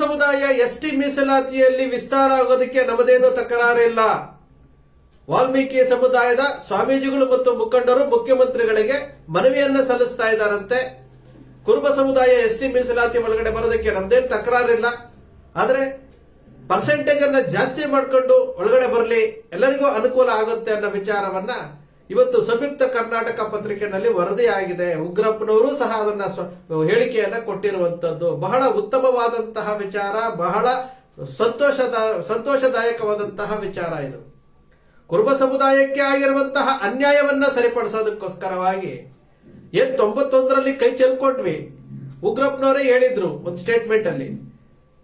ಸಮುದಾಯ S T ಮೀಸಲಾತಿಯಲ್ಲಿ ವಿಸ್ತಾರ ಆಗೋದಕ್ಕೆ ನಮ್ಮದೇನು ತಕರಾರಿಲ್ಲ ವಾಲ್ಮೀಕಿ ಸಮುದಾಯದ ಸ್ವಾಮೀಜಿಗಳು ಮತ್ತು ಮುಖಂಡರು ಮುಖ್ಯಮಂತ್ರಿಗಳಿಗೆ ಮನವಿಯನ್ನ ಸಲ್ಲಿಸ್ತಾ ಇದ್ದಾರಂತೆ. ಕುರುಬ ಸಮುದಾಯ ಎಸ್ ಟಿ ಮೀಸಲಾತಿ ಒಳಗಡೆ ಬರೋದಕ್ಕೆ ನಮ್ದೇನು ತಕರಾರಿಲ್ಲ ಆದ್ರೆ ಪರ್ಸೆಂಟೇಜ್ ಅನ್ನ ಜಾಸ್ತಿ ಮಾಡ್ಕೊಂಡು ಒಳಗಡೆ ಬರಲಿ, ಎಲ್ಲರಿಗೂ ಅನುಕೂಲ ಆಗುತ್ತೆ ಅನ್ನೋ ವಿಚಾರವನ್ನ ಇವತ್ತು ಸಂಯುಕ್ತ ಕರ್ನಾಟಕ ಪತ್ರಿಕೆಯಲ್ಲಿ ವರದಿ ಆಗಿದೆ ಉಗ್ರಪ್ಪನವರು ಸಹ ಅದನ್ನ ಹೇಳಿಕೆಯನ್ನ ಕೊಟ್ಟಿರುವಂತದ್ದು. ಬಹಳ ಉತ್ತಮವಾದಂತಹ ವಿಚಾರ, ಬಹಳ ಸಂತೋಷದ, ಸಂತೋಷದಾಯಕವಾದಂತಹ ವಿಚಾರ ಇದು. ಕುರುಬ ಸಮುದಾಯಕ್ಕೆ ಆಗಿರುವಂತಹ ಅನ್ಯಾಯವನ್ನ ಸರಿಪಡಿಸೋದಕ್ಕೋಸ್ಕರವಾಗಿ ಏನ್ ತೊಂಬತ್ತೊಂದರಲ್ಲಿ ಕೈ ಚೆಲ್ಕೊಂಡ್ವಿ. ಉಗ್ರಪ್ಪನವರೇ ಹೇಳಿದ್ರು ಒಂದು ಸ್ಟೇಟ್ಮೆಂಟ್ ಅಲ್ಲಿ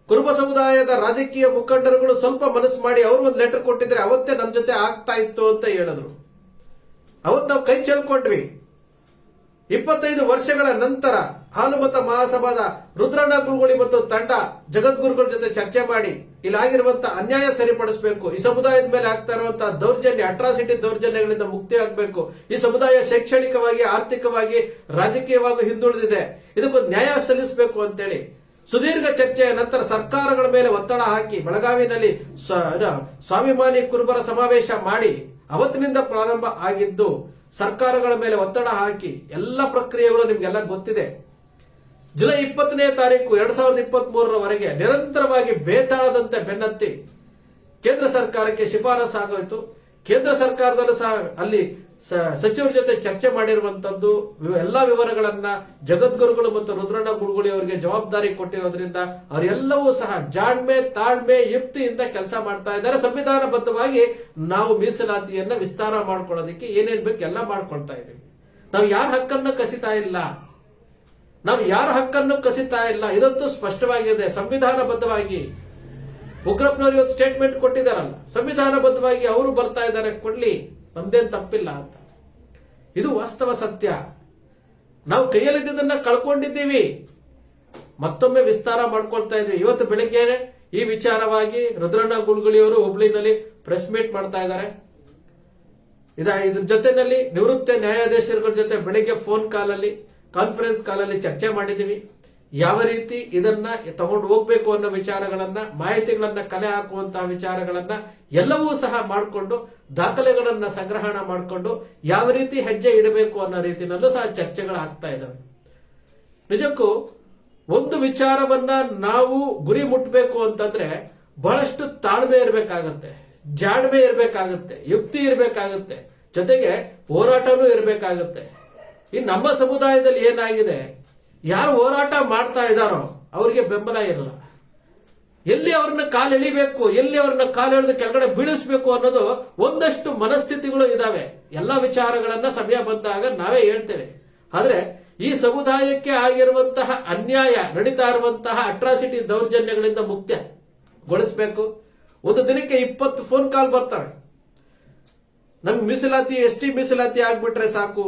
ಕುರುಬ ಸಮುದಾಯದ ರಾಜಕೀಯ ಮುಖಂಡರುಗಳು ಸ್ವಲ್ಪ ಮನಸ್ಸು ಮಾಡಿ ಅವರು ಒಂದು ಲೆಟರ್ ಕೊಟ್ಟಿದ್ರೆ ಅವತ್ತೇ ನಮ್ಮ ಜೊತೆ ಆಗ್ತಾ ಇತ್ತು ಅಂತ ಹೇಳಿದ್ರು. ಅವತ್ತು ನಾವು ಕೈ ಚೆಲ್ಕೊಂಡ್ವಿ. ಇಪ್ಪತ್ತೈದು ವರ್ಷಗಳ ನಂತರ ಹಾಲುಮತ ಮಹಾಸಭಾದ ರುದ್ರಣ್ಣ ಗುರುಗುಳಿ ಮತ್ತು ತಂಡ ಜಗದ್ಗುರುಗಳ ಜೊತೆ ಚರ್ಚೆ ಮಾಡಿ ಇಲ್ಲಾಗಿರುವಂತಹ ಅನ್ಯಾಯ ಸರಿಪಡಿಸಬೇಕು. ಈ ಸಮುದಾಯದ ಮೇಲೆ ಆಗ್ತಾ ಇರುವಂತಹ ದೌರ್ಜನ್ಯ ಅಟ್ರಾಸಿಟಿ ದೌರ್ಜನ್ಯಗಳಿಂದ ಮುಕ್ತಿ ಆಗಬೇಕು. ಈ ಸಮುದಾಯ ಶೈಕ್ಷಣಿಕವಾಗಿ, ಆರ್ಥಿಕವಾಗಿ, ರಾಜಕೀಯವಾಗಿ ಹಿಂದುಳಿದಿದೆ. ಇದಕ್ಕೊಂದು ನ್ಯಾಯ ಸಲ್ಲಿಸಬೇಕು ಅಂತೇಳಿ ಸುದೀರ್ಘ ಚರ್ಚೆಯ ನಂತರ ಸರ್ಕಾರಗಳ ಮೇಲೆ ಒತ್ತಡ ಹಾಕಿ ಬೆಳಗಾವಿನಲ್ಲಿ ಸ್ವಾಭಿಮಾನಿ ಕುರುಬರ ಸಮಾವೇಶ ಮಾಡಿ ಅವತ್ತಿನಿಂದ ಪ್ರಾರಂಭ ಆಗಿದ್ದು ಸರ್ಕಾರಗಳ ಮೇಲೆ ಒತ್ತಡ ಹಾಕಿ ಎಲ್ಲ ಪ್ರಕ್ರಿಯೆಗಳು ನಿಮ್ಗೆಲ್ಲ ಗೊತ್ತಿದೆ. ಜುಲೈ ಇಪ್ಪತ್ತನೇ ತಾರೀಕು ಎರಡ್ ಸಾವಿರದ ಇಪ್ಪತ್ತ್ ಮೂರರವರೆಗೆ ನಿರಂತರವಾಗಿ ಬೇತಾಳದಂತೆ ಬೆನ್ನತ್ತಿ ಕೇಂದ್ರ ಸರ್ಕಾರಕ್ಕೆ ಶಿಫಾರಸು ಆಗೋಯ್ತು. ಕೇಂದ್ರ ಸರ್ಕಾರದಲ್ಲೂ ಸಹ ಅಲ್ಲಿ ಸಚಿವರ ಜೊತೆ ಚರ್ಚೆ ಮಾಡಿರುವಂತದ್ದು ಎಲ್ಲ ವಿವರಗಳನ್ನ ಜಗದ್ಗುರುಗಳು ಮತ್ತು ರುದ್ರಣ್ಣ ಗುರುಗುಳಿ ಅವರಿಗೆ ಜವಾಬ್ದಾರಿ ಕೊಟ್ಟಿರೋದ್ರಿಂದ ಅವರೆಲ್ಲವೂ ಸಹ ಜಾಣ್ಮೆ, ತಾಳ್ಮೆ, ಯುಕ್ತಿಯಿಂದ ಕೆಲಸ ಮಾಡ್ತಾ ಇದ್ದಾರೆ. ಸಂವಿಧಾನಬದ್ಧವಾಗಿ ನಾವು ಮೀಸಲಾತಿಯನ್ನ ವಿಸ್ತಾರ ಮಾಡ್ಕೊಳ್ಳೋದಕ್ಕೆ ಏನೇನ್ ಬೇಕು ಎಲ್ಲ ಮಾಡ್ಕೊಳ್ತಾ ಇದ್ದೀವಿ. ನಾವು ಯಾರ ಹಕ್ಕನ್ನು ಕಸಿತಾ ಇಲ್ಲ? ನಾವು ಯಾರ ಹಕ್ಕನ್ನು ಕಸಿತಾ ಇಲ್ಲ? ಇದಂತೂ ಸ್ಪಷ್ಟವಾಗಿದೆ. ಸಂವಿಧಾನಬದ್ಧವಾಗಿ ಉಗ್ರಪ್ಪನವರು ಇವತ್ತು ಸ್ಟೇಟ್ಮೆಂಟ್ ಕೊಟ್ಟಿದ್ದಾರಲ್ಲ. ಸಂವಿಧಾನಬದ್ಧವಾಗಿ ಅವರು ಬರ್ತಾ ಇದ್ದಾರೆ, ಕೊಡ್ಲಿ. ನಮ್ದೇನ್ ತಪ್ಪಿಲ್ಲ ಅಂತ. ಇದು ವಾಸ್ತವ ಸತ್ಯ. ನಾವು ಕೈಯಲ್ಲಿದ್ದದನ್ನ ಕಳ್ಕೊಂಡಿದ್ದೀವಿ. ಮತ್ತೊಮ್ಮೆ ವಿಸ್ತಾರ ಮಾಡ್ಕೊಳ್ತಾ ಇದ್ವಿ. ಇವತ್ತು ಬೆಳಿಗ್ಗೆ ಈ ವಿಚಾರವಾಗಿ ರುದ್ರಣ್ಣ ಗುಲ್ಗುಳಿಯವರು ಹುಬ್ಳಿನಲ್ಲಿ ಪ್ರೆಸ್ ಮೀಟ್ ಮಾಡ್ತಾ ಇದ್ದಾರೆ. ಇದ ಇದ್ರ ಜೊತೆನಲ್ಲಿ ನಿವೃತ್ತ ನ್ಯಾಯಾಧೀಶರುಗಳ ಜೊತೆ ಬೆಳಿಗ್ಗೆ ಫೋನ್ ಕಾಲಲ್ಲಿ ಕಾನ್ಫರೆನ್ಸ್ ಕಾಲಲ್ಲಿ ಚರ್ಚೆ ಮಾಡಿದೀವಿ ಯಾವ ರೀತಿ ಇದನ್ನ ತಗೊಂಡು ಹೋಗ್ಬೇಕು ಅನ್ನೋ ವಿಚಾರಗಳನ್ನ, ಮಾಹಿತಿಗಳನ್ನ, ಕಲೆ ಹಾಕುವಂತಹ ವಿಚಾರಗಳನ್ನ ಎಲ್ಲವೂ ಸಹ ಮಾಡಿಕೊಂಡು, ದಾಖಲೆಗಳನ್ನ ಸಂಗ್ರಹಣ ಮಾಡಿಕೊಂಡು ಯಾವ ರೀತಿ ಹೆಜ್ಜೆ ಇಡಬೇಕು ಅನ್ನೋ ರೀತಿನಲ್ಲೂ ಸಹ ಚರ್ಚೆಗಳಾಗ್ತಾ ಇದ್ದಾವೆ ನಿಜಕ್ಕೂ ಒಂದು ವಿಚಾರವನ್ನ ನಾವು ಗುರಿ ಮುಟ್ಟಬೇಕು ಅಂತಂದ್ರೆ ಬಹಳಷ್ಟು ತಾಳ್ಮೆ ಇರಬೇಕಾಗತ್ತೆ, ಜಾಣ್ಮೆ ಇರಬೇಕಾಗತ್ತೆ, ಯುಕ್ತಿ ಇರಬೇಕಾಗತ್ತೆ, ಜೊತೆಗೆ ಹೋರಾಟನೂ ಇರಬೇಕಾಗತ್ತೆ. ಈ ನಮ್ಮ ಸಮುದಾಯದಲ್ಲಿ ಏನಾಗಿದೆ? ಯಾರು ಹೋರಾಟ ಮಾಡ್ತಾ ಇದ್ದಾರೋ ಅವರಿಗೆ ಬೆಂಬಲ ಇರಲ್ಲ. ಎಲ್ಲಿ ಅವ್ರನ್ನ ಕಾಲು ಎಳಿಬೇಕು, ಎಲ್ಲಿ ಅವ್ರನ್ನ ಕಾಲು ಎಳೆದು ಕೆಳಗಡೆ ಬೀಳಿಸ್ಬೇಕು ಅನ್ನೋದು ಒಂದಷ್ಟು ಮನಸ್ಥಿತಿಗಳು ಇದಾವೆ. ಎಲ್ಲ ವಿಚಾರಗಳನ್ನ ಸಮಯ ಬಂದಾಗ ನಾವೇ ಹೇಳ್ತೇವೆ. ಆದರೆ ಈ ಸಮುದಾಯಕ್ಕೆ ಆಗಿರುವಂತಹ ಅನ್ಯಾಯ, ನಡೀತಾ ಇರುವಂತಹ ಅಟ್ರಾಸಿಟಿ ದೌರ್ಜನ್ಯಗಳಿಂದ ಮುಕ್ತಗೊಳಿಸಬೇಕು ಒಂದು ದಿನಕ್ಕೆ ಇಪ್ಪತ್ತು ಫೋನ್ ಕಾಲ್ ಬರ್ತವೆ. ನಮ್ಗೆ ಮೀಸಲಾತಿ, ಎಸ್ ಟಿ ಮೀಸಲಾತಿ ಆಗ್ಬಿಟ್ರೆ ಸಾಕು.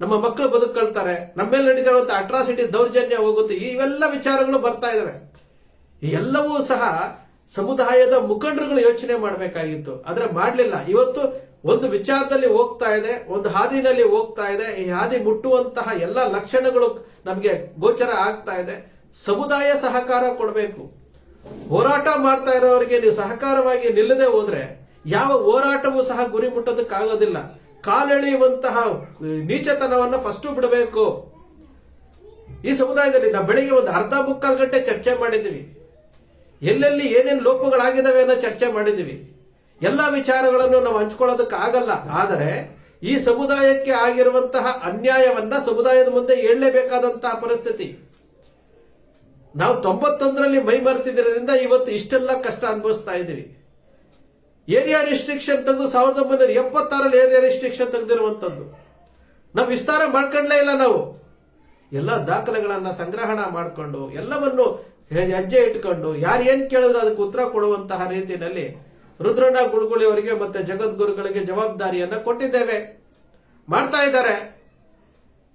ನಮ್ಮ ಮಕ್ಕಳು ಬದುಕೊಳ್ತಾರೆ. ನಮ್ಮ ಮೇಲೆ ನಡೀತಾ ಇರುವಂತಹ ಅಟ್ರಾಸಿಟಿ ದೌರ್ಜನ್ಯ ಹೋಗುತ್ತೆ. ಇವೆಲ್ಲ ವಿಚಾರಗಳು ಬರ್ತಾ ಇದಾವೆ. ಎಲ್ಲವೂ ಸಹ ಸಮುದಾಯದ ಮುಖಂಡರುಗಳು ಯೋಚನೆ ಮಾಡಬೇಕಾಗಿತ್ತು. ಆದ್ರೆ ಮಾಡಲಿಲ್ಲ. ಇವತ್ತು ಒಂದು ವಿಚಾರದಲ್ಲಿ ಹೋಗ್ತಾ ಇದೆ, ಒಂದು ಹಾದಿನಲ್ಲಿ ಹೋಗ್ತಾ ಇದೆ. ಈ ಹಾದಿ ಮುಟ್ಟುವಂತಹ ಎಲ್ಲ ಲಕ್ಷಣಗಳು ನಮಗೆ ಗೋಚರ ಆಗ್ತಾ ಇದೆ. ಸಮುದಾಯ ಸಹಕಾರ ಕೊಡಬೇಕು. ಹೋರಾಟ ಮಾಡ್ತಾ ಇರೋರಿಗೆ ನೀವು ಸಹಕಾರವಾಗಿ ನಿಲ್ಲದೆ ಹೋದ್ರೆ ಯಾವ ಹೋರಾಟವೂ ಸಹ ಗುರಿ ಮುಟ್ಟೋದಕ್ಕಾಗೋದಿಲ್ಲ. ಕಾಲೆಳೆಯುವಂತಹ ನೀಚತನವನ್ನ ಫಸ್ಟ್ ಬಿಡಬೇಕು. ಈ ಸಮುದಾಯದಲ್ಲಿ ನಾವು ಬೆಳಿಗ್ಗೆ ಒಂದು ಅರ್ಧ ಮುಕ್ಕಾಲು ಗಂಟೆ ಚರ್ಚೆ ಮಾಡಿದ್ದೀವಿ. ಎಲ್ಲೆಲ್ಲಿ ಏನೇನು ಲೋಪಗಳಾಗಿದ್ದಾವೆ ಅನ್ನೋ ಚರ್ಚೆ ಮಾಡಿದ್ದೀವಿ. ಎಲ್ಲ ವಿಚಾರಗಳನ್ನು ನಾವು ಹಂಚ್ಕೊಳ್ಳೋದಕ್ಕೆ ಆಗಲ್ಲ. ಆದರೆ, ಈ ಸಮುದಾಯಕ್ಕೆ ಆಗಿರುವಂತಹ ಅನ್ಯಾಯವನ್ನ ಸಮುದಾಯದ ಮುಂದೆ ಹೇಳಲೇಬೇಕಾದಂತಹ ಪರಿಸ್ಥಿತಿ. ನಾವು ತೊಂಬತ್ತೊಂದರಲ್ಲಿ ಮೈ ಮರೆತಿದ್ದರಿಂದ ಇವತ್ತು ಇಷ್ಟೆಲ್ಲ ಕಷ್ಟ ಅನುಭವಿಸ್ತಾ ಇದ್ದೀವಿ. ಏರಿಯಾ ರಿಸ್ಟ್ರಿಕ್ಷನ್ ತೆಗೆದು ಸಾವಿರದ ಒಂಬೈನೂರ ಎಪ್ಪತ್ತಾರಲ್ಲಿ ಏರಿಯಾ ರಿಸ್ಟ್ರಿಕ್ಷನ್ ತೆಗೆದಿರುವಂಥದ್ದು. ನಾವು ವಿಸ್ತಾರ ಮಾಡ್ಕೊಂಡ್ಲೇ ಇಲ್ಲ ನಾವು. ಎಲ್ಲ ದಾಖಲೆಗಳನ್ನು ಸಂಗ್ರಹಣ ಮಾಡಿಕೊಂಡು, ಎಲ್ಲವನ್ನು ಹೆಜ್ಜೆ ಇಟ್ಕೊಂಡು, ಯಾರು ಏನು ಕೇಳಿದ್ರು ಅದಕ್ಕೆ ಉತ್ತರ ಕೊಡುವಂತಹ ರೀತಿಯಲ್ಲಿ ರುದ್ರಣ್ಣ ಗುಳುಗುಳಿ ಅವರಿಗೆ ಮತ್ತೆ ಜಗದ್ಗುರುಗಳಿಗೆ ಜವಾಬ್ದಾರಿಯನ್ನ ಕೊಟ್ಟಿದ್ದೇವೆ. ಮಾಡ್ತಾ ಇದ್ದಾರೆ.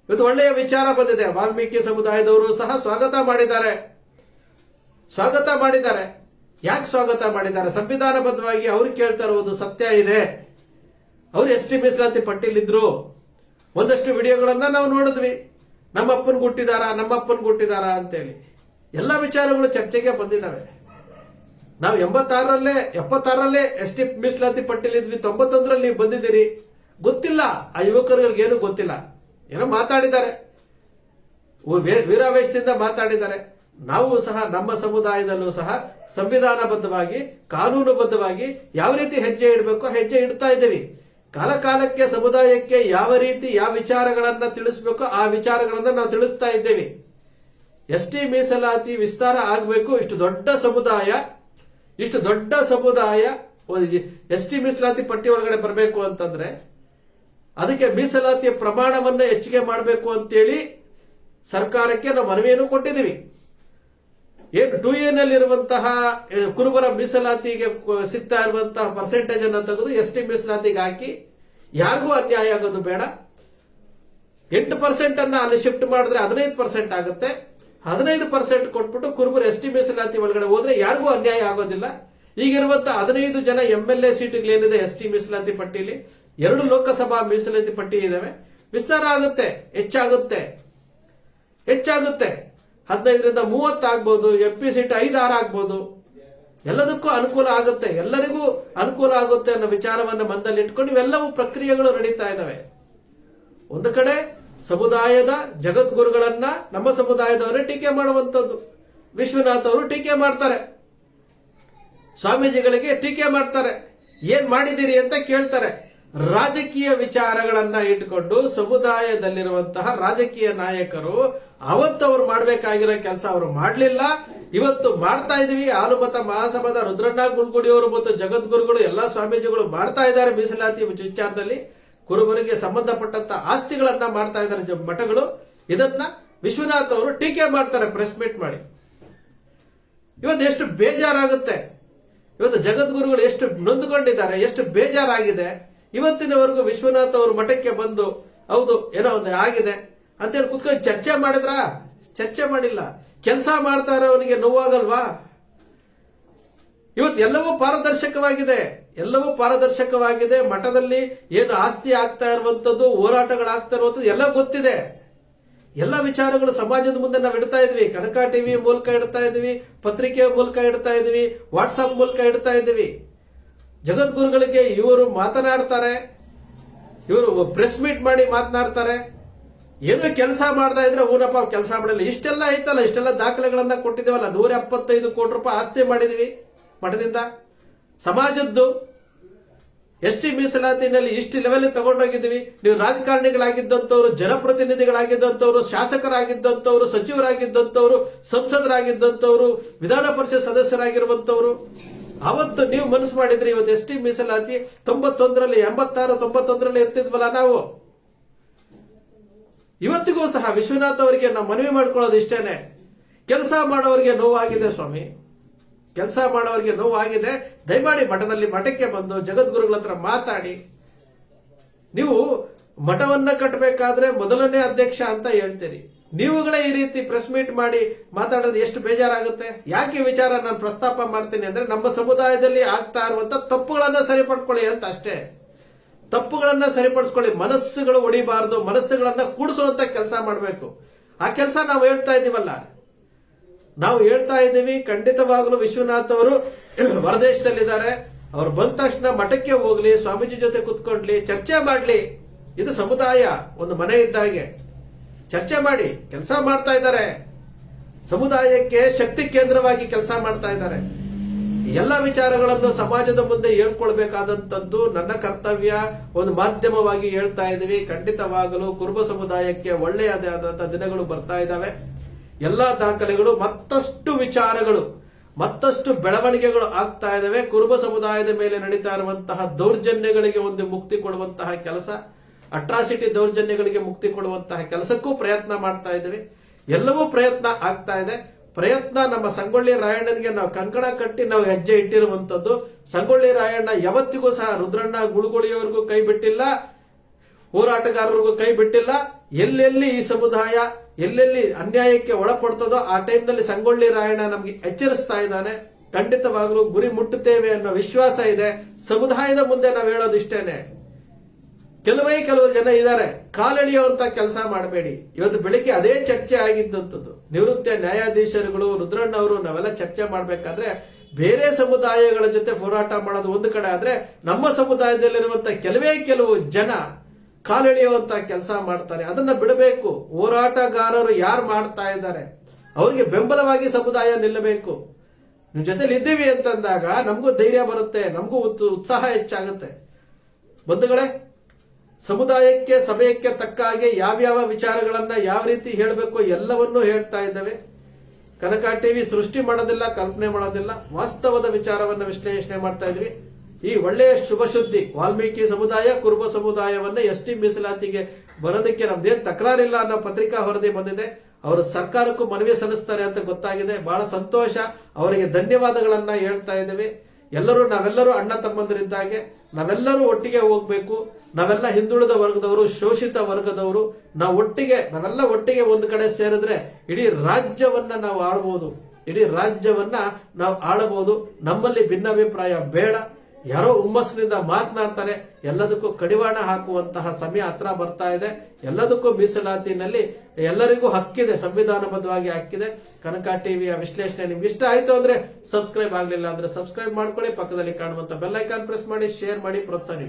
ಇದು ಒಳ್ಳೆಯ ವಿಚಾರ ಬಂದಿದೆ. ವಾಲ್ಮೀಕಿ ಸಮುದಾಯದವರು ಸಹ ಸ್ವಾಗತ ಮಾಡಿದ್ದಾರೆ. ಸ್ವಾಗತ ಮಾಡಿದ್ದಾರೆ. ಯಾಕೆ ಸ್ವಾಗತ ಮಾಡಿದ್ದಾರೆ? ಸಂವಿಧಾನಬದ್ಧವಾಗಿ ಅವ್ರು ಕೇಳ್ತಾ ಇರುವುದು ಸತ್ಯ ಇದೆ. ಅವ್ರು ಎಸ್ ಟಿ ಮೀಸಲಾತಿ ಪಟ್ಟಿಲಿದ್ರು ಒಂದಷ್ಟು ವಿಡಿಯೋಗಳನ್ನ ನಾವು ನೋಡಿದ್ವಿ. ನಮ್ಮ ಅಪ್ಪನ್ ಗುಟ್ಟಿದಾರ ನಮ್ಮ ಅಪ್ಪನ್ ಗುಟ್ಟಿದಾರ ಅಂತೇಳಿ. ಎಲ್ಲ ವಿಚಾರಗಳು ಚರ್ಚೆಗೆ ಬಂದಿದ್ದಾವೆ. ನಾವು ಎಂಬತ್ತಾರರಲ್ಲೇ, ಎಪ್ಪತ್ತಾರರಲ್ಲೇ ಎಸ್ ಟಿ ಮೀಸಲಾತಿ ಪಟ್ಟಿಲಿದ್ವಿ ತೊಂಬತ್ತೊಂದರಲ್ಲಿ ನೀವು ಬಂದಿದ್ದೀರಿ. ಗೊತ್ತಿಲ್ಲ. ಆ ಯುವಕರಿಗೆ ಏನು ಗೊತ್ತಿಲ್ಲ. ಏನೋ ಮಾತಾಡಿದ್ದಾರೆ. ವೀರಾವೇಶದಿಂದ ಮಾತಾಡಿದ್ದಾರೆ. ನಾವು ಸಹ ನಮ್ಮ ಸಮುದಾಯದಲ್ಲೂ ಸಹ ಸಂವಿಧಾನಬದ್ಧವಾಗಿ, ಕಾನೂನುಬದ್ಧವಾಗಿ ಯಾವ ರೀತಿ ಹೆಜ್ಜೆ ಇಡಬೇಕು ಹೆಜ್ಜೆ ಇಡ್ತಾ ಇದ್ದೀವಿ. ಕಾಲಕಾಲಕ್ಕೆ ಸಮುದಾಯಕ್ಕೆ ಯಾವ ರೀತಿ ಯಾವ ವಿಚಾರಗಳನ್ನ ತಿಳಿಸ್ಬೇಕೋ ಆ ವಿಚಾರಗಳನ್ನ ನಾವು ತಿಳಿಸ್ತಾ ಇದ್ದೇವೆ. ಎಸ್ ಟಿ ಮೀಸಲಾತಿ ವಿಸ್ತಾರ ಆಗಬೇಕು, ಇಷ್ಟು ದೊಡ್ಡ ಸಮುದಾಯ, ಇಷ್ಟು ದೊಡ್ಡ ಸಮುದಾಯ ಎಸ್ ಟಿ ಮೀಸಲಾತಿ ಪಟ್ಟಿ ಒಳಗಡೆ ಬರಬೇಕು ಅಂತಂದ್ರೆ, ಅದಕ್ಕೆ ಮೀಸಲಾತಿಯ ಪ್ರಮಾಣವನ್ನು ಹೆಚ್ಚಿಗೆ ಮಾಡಬೇಕು ಅಂತೇಳಿ ಸರ್ಕಾರಕ್ಕೆ ನಾವು ಮನವಿಯನ್ನು ಕೊಟ್ಟಿದ್ದೀವಿ. ಏನು ಟು ಎ ನಲ್ಲಿರುವಂತಹ ಏ, ಕುರುಬರ ಮೀಸಲಾತಿಗೆ ಸಿಗ್ತಾ ಇರುವಂತಹ ಪರ್ಸೆಂಟೇಜ್ ಅನ್ನು ತೆಗೆದು ಎಸ್ ಟಿ ಮೀಸಲಾತಿಗೆ ಹಾಕಿ ಯಾರಿಗೂ ಅನ್ಯಾಯ ಆಗೋದು ಬೇಡ. ಎಂಟು ಪರ್ಸೆಂಟ್ ಅನ್ನ ಅಲ್ಲಿ ಶಿಫ್ಟ್ ಮಾಡಿದ್ರೆ ಹದಿನೈದು ಪರ್ಸೆಂಟ್ ಆಗುತ್ತೆ. ಹದಿನೈದು ಪರ್ಸೆಂಟ್ ಕೊಟ್ಬಿಟ್ಟು ಕುರುಬರು ಎಸ್ ಟಿ ಮೀಸಲಾತಿ ಒಳಗಡೆ ಹೋದ್ರೆ ಯಾರಿಗೂ ಅನ್ಯಾಯ ಆಗೋದಿಲ್ಲ. ಈಗಿರುವಂತ ಹದಿನೈದು ಜನ ಎಂ ಎಲ್ ಎ ಸೀಟ್ಗಳೇನಿದೆ ಎಸ್ ಟಿ ಮೀಸಲಾತಿ ಪಟ್ಟಿಲಿ ಎರಡು ಲೋಕಸಭಾ ಮೀಸಲಾತಿ ಪಟ್ಟಿ ಇದಾವೆ. ವಿಸ್ತಾರ ಆಗುತ್ತೆ ಹೆಚ್ಚಾಗುತ್ತೆ. ಹೆಚ್ಚಾಗುತ್ತೆ. ಹದಿನೈದರಿಂದ ಮೂವತ್ತು ಆಗ್ಬೋದು ಎಫ್ ಪಿ ಸೀಟ್ ಐದು ಆರು ಆಗ್ಬೋದು. ಎಲ್ಲದಕ್ಕೂ ಅನುಕೂಲ ಆಗುತ್ತೆ. ಎಲ್ಲರಿಗೂ ಅನುಕೂಲ ಆಗುತ್ತೆ ಅನ್ನೋ ವಿಚಾರವನ್ನು ಮನದಲ್ಲಿ ಇಟ್ಕೊಂಡು ಇವೆಲ್ಲವೂ ಪ್ರಕ್ರಿಯೆಗಳು ನಡೀತಾ ಇದ್ದಾವೆ. ಒಂದು ಕಡೆ ಸಮುದಾಯದ ಜಗದ್ಗುರುಗಳನ್ನ ನಮ್ಮ ಸಮುದಾಯದವರೇ ಟೀಕೆ ಮಾಡುವಂಥದ್ದು. ವಿಶ್ವನಾಥ್ ಅವರು ಟೀಕೆ ಮಾಡ್ತಾರೆ. ಸ್ವಾಮೀಜಿಗಳಿಗೆ ಟೀಕೆ ಮಾಡ್ತಾರೆ. ಏನ್ ಮಾಡಿದಿರಿ ಅಂತ ಕೇಳ್ತಾರೆ. ರಾಜಕೀಯ ವಿಚಾರಗಳನ್ನ ಇಟ್ಕೊಂಡು ಸಮುದಾಯದಲ್ಲಿರುವಂತಹ ರಾಜಕೀಯ ನಾಯಕರು ಅವತ್ತು ಅವ್ರು ಮಾಡ್ಬೇಕಾಗಿರೋ ಕೆಲಸ ಅವರು ಮಾಡಲಿಲ್ಲ. ಇವತ್ತು ಮಾಡ್ತಾ ಇದೀವಿ. ಆಲುಮತ ಮಹಾಸಭಾದ ರುದ್ರಣ್ಣ ಗುರುಗುಡಿಯವರು ಮತ್ತು ಜಗದ್ಗುರುಗಳು, ಎಲ್ಲಾ ಸ್ವಾಮೀಜಿಗಳು ಮಾಡ್ತಾ ಇದ್ದಾರೆ ಮೀಸಲಾತಿ ವಿಚಾರದಲ್ಲಿ. ಕುರುಬರಿಗೆ ಸಂಬಂಧಪಟ್ಟಂತ ಆಸ್ತಿಗಳನ್ನ ಮಾಡ್ತಾ ಇದ್ದಾರೆ ಮಠಗಳು. ಇದನ್ನ ವಿಶ್ವನಾಥ್ ಅವರು ಟೀಕೆ ಮಾಡ್ತಾರೆ, ಪ್ರೆಸ್ ಮೀಟ್ ಮಾಡಿ. ಇವತ್ತು ಎಷ್ಟು ಬೇಜಾರಾಗುತ್ತೆ. ಇವತ್ತು ಜಗದ್ಗುರುಗಳು ಎಷ್ಟು ನೊಂದುಕೊಂಡಿದ್ದಾರೆ, ಎಷ್ಟು ಬೇಜಾರಾಗಿದೆ. ಇವತ್ತಿನವರೆಗೂ ವಿಶ್ವನಾಥ್ ಅವರು ಮಠಕ್ಕೆ ಬಂದು, ಹೌದು, ಏನೋ ಒಂದು ಆಗಿದೆ. ಅಂತೇಳಿ ಕುತ್ಕೊಂಡು ಚರ್ಚೆ ಮಾಡಿದ್ರಾ? ಚರ್ಚೆ ಮಾಡಿಲ್ಲ. ಕೆಲಸ ಮಾಡ್ತಾ ಇರೋವನಿಗೆ ನೋವಾಗಲ್ವಾ? ಇವತ್ತು ಎಲ್ಲವೂ ಪಾರದರ್ಶಕವಾಗಿದೆ. ಎಲ್ಲವೂ ಪಾರದರ್ಶಕವಾಗಿದೆ. ಮಠದಲ್ಲಿ ಏನು ಆಸ್ತಿ ಆಗ್ತಾ ಇರುವಂತದ್ದು, ಹೋರಾಟಗಳಾಗ್ತಾ ಇರುವಂಥದ್ದು ಎಲ್ಲ ಗೊತ್ತಿದೆ. ಎಲ್ಲ ವಿಚಾರಗಳು ಸಮಾಜದ ಮುಂದೆ ನಾವು ಇಡ್ತಾ ಇದ್ವಿ. ಕನಕ ಟಿವಿ ಮೂಲಕ ಇಡ್ತಾ ಇದ್ವಿ ಪತ್ರಿಕೆ ಮೂಲಕ ಇಡ್ತಾ ಇದ್ವಿ, ವಾಟ್ಸಪ್ ಮೂಲಕ ಇಡ್ತಾ ಇದ್ವಿ. ಜಗದ್ಗುರುಗಳಿಗೆ ಇವರು ಮಾತನಾಡ್ತಾರೆ. ಇವರು ಪ್ರೆಸ್ ಮೀಟ್ ಮಾಡಿ ಮಾತನಾಡ್ತಾರೆ. ಏನೋ ಕೆಲಸ ಮಾಡ್ತಾ ಇದ್ರೆ ಊರಪ್ಪ ಕೆಲಸ ಮಾಡಿಲ್ಲ. ಇಷ್ಟೆಲ್ಲ ಐತಲ್ಲ ಇಷ್ಟೆಲ್ಲ ದಾಖಲೆಗಳನ್ನ ಕೊಟ್ಟಿದ್ದೇವಲ್ಲ. ನೂರ ಎಪ್ಪತ್ತೈದು ಕೋಟಿ ರೂಪಾಯಿ ಆಸ್ತಿ ಮಾಡಿದೀವಿ ಮಠದಿಂದ ಸಮಾಜದ್ದು ಎಸ್ ಟಿ ಮೀಸಲಾತಿನಲ್ಲಿ ಇಷ್ಟು ಲೆವೆಲ್ ತಗೊಂಡೋಗಿದ್ದೀವಿ. ನೀವು ರಾಜಕಾರಣಿಗಳಾಗಿದ್ದಂಥವ್ರು, ಜನಪ್ರತಿನಿಧಿಗಳಾಗಿದ್ದಂಥವ್ರು, ಶಾಸಕರಾಗಿದ್ದಂಥವ್ರು, ಸಚಿವರಾಗಿದ್ದಂಥವ್ರು, ಸಂಸದರಾಗಿದ್ದಂಥವ್ರು, ವಿಧಾನ ಪರಿಷತ್ ಸದಸ್ಯರಾಗಿರುವಂಥವ್ರು. ಅವತ್ತು ನೀವು ಮನಸ್ಸು ಮಾಡಿದ್ರಿ ಇವತ್ತು ಎಸ್ ಟಿ ಮೀಸಲಾತಿ ತೊಂಬತ್ತೊಂದರಲ್ಲಿ, ಎಂಬತ್ತಾರು ತೊಂಬತ್ತೊಂದರಲ್ಲಿ ಇರ್ತಿದ್ವಲ್ಲ ನಾವು. ಇವತ್ತಿಗೂ ಸಹ ವಿಶ್ವನಾಥ್ ಅವರಿಗೆ ನಾವು ಮನವಿ ಮಾಡ್ಕೊಳ್ಳೋದು ಇಷ್ಟೇನೆ. ಕೆಲಸ ಮಾಡೋರಿಗೆ ನೋವಾಗಿದೆ ಸ್ವಾಮಿ. ಕೆಲಸ ಮಾಡೋರಿಗೆ ನೋವಾಗಿದೆ. ದಯಮಾಡಿ ಮಠದಲ್ಲಿ ಮಠಕ್ಕೆ ಬಂದು ಜಗದ್ಗುರುಗಳ ಹತ್ರ ಮಾತಾಡಿ. ನೀವು ಮಠವನ್ನ ಕಟ್ಟಬೇಕಾದ್ರೆ ಮೊದಲನೇ ಅಧ್ಯಕ್ಷ ಅಂತ ಹೇಳ್ತೀರಿ. ನೀವುಗಳೇ ಈ ರೀತಿ ಪ್ರೆಸ್ ಮೀಟ್ ಮಾಡಿ ಮಾತಾಡೋದು ಎಷ್ಟು ಬೇಜಾರಾಗುತ್ತೆ? ಯಾಕೆ ವಿಚಾರ ನಾನು ಪ್ರಸ್ತಾಪ ಮಾಡ್ತೀನಿ ಅಂದ್ರೆ ನಮ್ಮ ಸಮುದಾಯದಲ್ಲಿ ಆಗ್ತಾ ಇರುವಂತ ತಪ್ಪುಗಳನ್ನ ಸರಿಪಡ್ಕೊಳ್ಳಿ ಅಂತ ಅಷ್ಟೇ. ತಪ್ಪುಗಳನ್ನ ಸರಿಪಡಿಸ್ಕೊಳ್ಳಿ, ಮನಸ್ಸುಗಳು ಒಡಿಬಾರದು, ಮನಸ್ಸುಗಳನ್ನ ಕೂಡಿಸುವಂತ ಕೆಲಸ ಮಾಡಬೇಕು. ಆ ಕೆಲಸ ನಾವು ಹೇಳ್ತಾ ಇದೀವಲ್ಲ ನಾವು ಹೇಳ್ತಾ ಇದ್ದೀವಿ, ಖಂಡಿತವಾಗಲೂ ವಿಶ್ವನಾಥ್ ಅವರು ಹೊರದೇಶದಲ್ಲಿದ್ದಾರೆ. ಅವ್ರು ಬಂದ ತಕ್ಷಣ ಮಠಕ್ಕೆ ಹೋಗ್ಲಿ, ಸ್ವಾಮೀಜಿ ಜೊತೆ ಕುತ್ಕೊಂಡ್ಲಿ, ಚರ್ಚೆ ಮಾಡ್ಲಿ. ಇದು ಸಮುದಾಯ, ಒಂದು ಮನೆ ಇದ್ದಾಗೆ ಚರ್ಚೆ ಮಾಡಿ, ಕೆಲಸ ಮಾಡ್ತಾ ಇದ್ದಾರೆ. ಸಮುದಾಯಕ್ಕೆ ಶಕ್ತಿ ಕೇಂದ್ರವಾಗಿ ಕೆಲಸ ಮಾಡ್ತಾ ಇದ್ದಾರೆ. ಎಲ್ಲ ವಿಚಾರಗಳನ್ನು ಸಮಾಜದ ಮುಂದೆ ಹೇಳ್ಕೊಳ್ಬೇಕಾದಂತದ್ದು ನನ್ನ ಕರ್ತವ್ಯ ಒಂದು ಮಾಧ್ಯಮವಾಗಿ ಹೇಳ್ತಾ ಇದ್ದೀವಿ. ಖಂಡಿತವಾಗಲು ಕುರುಬ ಸಮುದಾಯಕ್ಕೆ ಒಳ್ಳೆಯದಾದಂತಹ ದಿನಗಳು ಬರ್ತಾ ಇದ್ದಾವೆ. ಎಲ್ಲಾ ದಾಖಲೆಗಳು, ಮತ್ತಷ್ಟು ವಿಚಾರಗಳು, ಮತ್ತಷ್ಟು ಬೆಳವಣಿಗೆಗಳು ಆಗ್ತಾ ಇದಾವೆ ಕುರುಬ ಸಮುದಾಯದ ಮೇಲೆ ನಡೀತಾ ಇರುವಂತಹ ದೌರ್ಜನ್ಯಗಳಿಗೆ ಒಂದು ಮುಕ್ತಿ ಕೊಡುವಂತಹ ಕೆಲಸ, ಅಟ್ರಾಸಿಟಿ ದೌರ್ಜನ್ಯಗಳಿಗೆ ಮುಕ್ತಿ ಕೊಡುವಂತಹ ಕೆಲಸಕ್ಕೂ ಪ್ರಯತ್ನ ಮಾಡ್ತಾ ಇದ್ದೇವೆ. ಎಲ್ಲವೂ ಪ್ರಯತ್ನ ಆಗ್ತಾ ಇದೆ. ಪ್ರಯತ್ನ ನಮ್ಮ ಸಂಗೊಳ್ಳಿ ರಾಯಣ್ಣನಿಗೆ ನಾವು ಕಂಕಣ ಕಟ್ಟಿ ನಾವು ಹೆಜ್ಜೆ ಇಟ್ಟಿರುವಂತದ್ದು. ಸಂಗೊಳ್ಳಿ ರಾಯಣ್ಣ ಯಾವತ್ತಿಗೂ ಸಹ ರುದ್ರಣ್ಣ ಗುಳುಗುಳಿಯವರಿಗೂ ಕೈ ಬಿಟ್ಟಿಲ್ಲ, ಹೋರಾಟಗಾರರಿಗೂ ಕೈ ಬಿಟ್ಟಿಲ್ಲ. ಎಲ್ಲೆಲ್ಲಿ ಈ ಸಮುದಾಯ, ಎಲ್ಲೆಲ್ಲಿ ಅನ್ಯಾಯಕ್ಕೆ ಒಳಪಡ್ತದೋ ಆ ಟೈಮ್ನಲ್ಲಿ ಸಂಗೊಳ್ಳಿ ರಾಯಣ್ಣ ನಮಗೆ ಎಚ್ಚರಿಸ್ತಾ ಇದ್ದಾನೆ. ಖಂಡಿತವಾಗಲೂ ಗುರಿ ಮುಟ್ಟುತ್ತೇವೆ ಅನ್ನೋ ವಿಶ್ವಾಸ ಇದೆ. ಸಮುದಾಯದ ಮುಂದೆ ನಾವು ಹೇಳೋದು ಇಷ್ಟೇನೆ ಕೆಲವೇ ಕೆಲವು ಜನ ಇದ್ದಾರೆ. ಕಾಲೆಳೆಯುವಂತ ಕೆಲಸ ಮಾಡಬೇಡಿ. ಇವತ್ತು ಬೆಳಿಗ್ಗೆ ಅದೇ ಚರ್ಚೆ ಆಗಿದ್ದಂಥದ್ದು. ನಿವೃತ್ತ ನ್ಯಾಯಾಧೀಶರುಗಳು ರುದ್ರಣ್ಣ ಅವರು ನಾವೆಲ್ಲ ಚರ್ಚೆ ಮಾಡಬೇಕಾದ್ರೆ ಬೇರೆ ಸಮುದಾಯಗಳ ಜೊತೆ ಹೋರಾಟ ಮಾಡೋದು ಒಂದು ಕಡೆ ಆದ್ರೆ ನಮ್ಮ ಸಮುದಾಯದಲ್ಲಿರುವಂತ ಕೆಲವೇ ಕೆಲವು ಜನ ಕಾಲೆಳೆಯುವಂತ ಕೆಲಸ ಮಾಡ್ತಾರೆ. ಅದನ್ನ ಬಿಡಬೇಕು. ಹೋರಾಟಗಾರರು ಯಾರು ಮಾಡ್ತಾ ಇದ್ದಾರೆ? ಅವರಿಗೆ ಬೆಂಬಲವಾಗಿ ಸಮುದಾಯ ನಿಲ್ಲಬೇಕು. ನಿಮ್ಮ ಜೊತೆಲಿ ಇದ್ದೀವಿ ಅಂತಂದಾಗ ನಮಗೂ ಧೈರ್ಯ ಬರುತ್ತೆ, ನಮಗೂ ಉತ್- ಉತ್ಸಾಹ ಹೆಚ್ಚಾಗುತ್ತೆ. ಬಂಧುಗಳೇ ಸಮುದಾಯಕ್ಕೆ ಸಮಯಕ್ಕೆ ತಕ್ಕ ಹಾಗೆ ಯಾವ್ಯಾವ ವಿಚಾರಗಳನ್ನ ಯಾವ ರೀತಿ ಹೇಳಬೇಕು ಎಲ್ಲವನ್ನೂ ಹೇಳ್ತಾ ಇದ್ದೇವೆ. ಕನಕ ಟಿವಿ ಸೃಷ್ಟಿ ಮಾಡೋದಿಲ್ಲ, ಕಲ್ಪನೆ ಮಾಡೋದಿಲ್ಲ. ವಾಸ್ತವದ ವಿಚಾರವನ್ನ ವಿಶ್ಲೇಷಣೆ ಮಾಡ್ತಾ ಇದ್ವಿ. ಈ ಒಳ್ಳೆಯ ಶುಭ ಶುದ್ಧಿ, ವಾಲ್ಮೀಕಿ ಸಮುದಾಯ, ಕುರುಬ ಸಮುದಾಯವನ್ನ ಎಸ್ ಟಿ ಮೀಸಲಾತಿಗೆ ಬರೋದಕ್ಕೆ ನಮ್ದೇನ್ ತಕರಾರಿಲ್ಲ ಅನ್ನೋ ಪತ್ರಿಕಾ ವರದಿ ಬಂದಿದೆ. ಅವರು ಸರ್ಕಾರಕ್ಕೂ ಮನವಿ ಸಲ್ಲಿಸ್ತಾರೆ ಅಂತ ಗೊತ್ತಾಗಿದೆ. ಬಹಳ ಸಂತೋಷ. ಅವರಿಗೆ ಧನ್ಯವಾದಗಳನ್ನ ಹೇಳ್ತಾ ಇದ್ದೇವೆ. ಎಲ್ಲರೂ, ನಾವೆಲ್ಲರೂ ಅಣ್ಣ ತಮ್ಮಂದರಿದ್ದಾಗೆ. ನಾವೆಲ್ಲರೂ ಒಟ್ಟಿಗೆ ಹೋಗ್ಬೇಕು. ನಾವೆಲ್ಲ ಹಿಂದುಳಿದ ವರ್ಗದವರು, ಶೋಷಿತ ವರ್ಗದವರು, ನಾವು ಒಟ್ಟಿಗೆ, ನಾವೆಲ್ಲ ಒಟ್ಟಿಗೆ ಒಂದು ಕಡೆ ಸೇರಿದ್ರೆ ಇಡೀ ರಾಜ್ಯವನ್ನ ನಾವು ಆಳ್ಬೋದು. ಇಡೀ ರಾಜ್ಯವನ್ನ ನಾವು ಆಳಬಹುದು ನಮ್ಮಲ್ಲಿ ಭಿನ್ನಾಭಿಪ್ರಾಯ ಬೇಡ. ಯಾರೋ ಹುಮ್ಮಸ್ಸಿನಿಂದ ಮಾತನಾಡ್ತಾರೆ ಎಲ್ಲದಕ್ಕೂ ಕಡಿವಾಣ ಹಾಕುವಂತಹ ಸಮಯ ಹತ್ರ ಬರ್ತಾ ಇದೆ. ಎಲ್ಲದಕ್ಕೂ ಮೀಸಲಾತಿನಲ್ಲಿ ಎಲ್ಲರಿಗೂ ಹಕ್ಕಿದೆ, ಸಂವಿಧಾನಬದ್ಧವಾಗಿ ಹಾಕಿದೆ ಕನಕ ಟಿವಿಯ ವಿಶ್ಲೇಷಣೆ ನಿಮ್ಗೆ ಇಷ್ಟ ಆಯ್ತು ಅಂದ್ರೆ ಸಬ್ಸ್ಕ್ರೈಬ್ ಆಗ್ಲಿಲ್ಲ ಅಂದ್ರೆ ಸಬ್ಸ್ಕ್ರೈಬ್ ಮಾಡ್ಕೊಳ್ಳಿ. ಪಕ್ಕದಲ್ಲಿ ಕಾಣುವಂತ ಬೆಲ್ಲೈಕಾನ್ ಪ್ರೆಸ್ ಮಾಡಿ, ಶೇರ್ ಮಾಡಿ ಪ್ರೋತ್ಸಾಹ